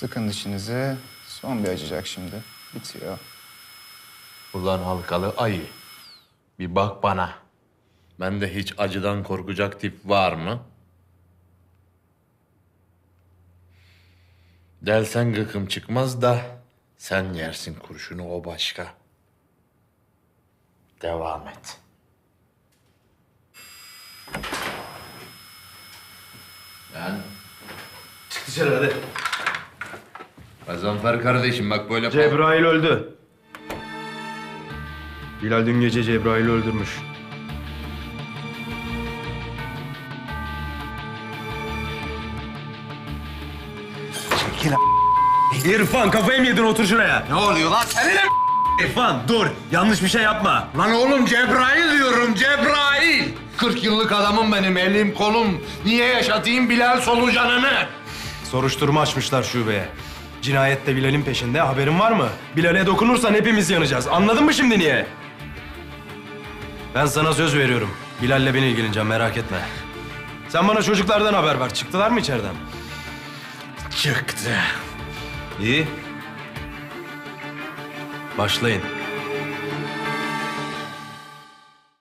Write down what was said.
Sıkın dişinizi. Son bir acıyacak şimdi. Bitiyor. Ulan halkalı ayı. Bir bak bana. Bende hiç acıdan korkacak tip var mı? Delsen gıkım çıkmaz da sen yersin kurşunu o başka. Devam et. Ben Çık dışarı hadi. Gazanfer kardeşim bak böyle... Cebrail öldü. Bilal dün gece Cebrail'i öldürmüş. Çekil İrfan kafayı mı yedin otur şuraya. Ne oluyor lan? Seninle İrfan dur yanlış bir şey yapma. Lan oğlum Cebrail diyorum Cebrail. 40 yıllık adamım benim elim kolum. Niye yaşatayım Bilal solucanını? Soruşturma açmışlar şubeye. Cinayette Bilal'in peşinde haberin var mı? Bilal'e dokunursan hepimiz yanacağız. Anladın mı şimdi niye? Ben sana söz veriyorum. Bilal'le ben ilgileneceğim merak etme. Sen bana çocuklardan haber ver. Çıktılar mı içeriden? Çıktı. İyi. Başlayın.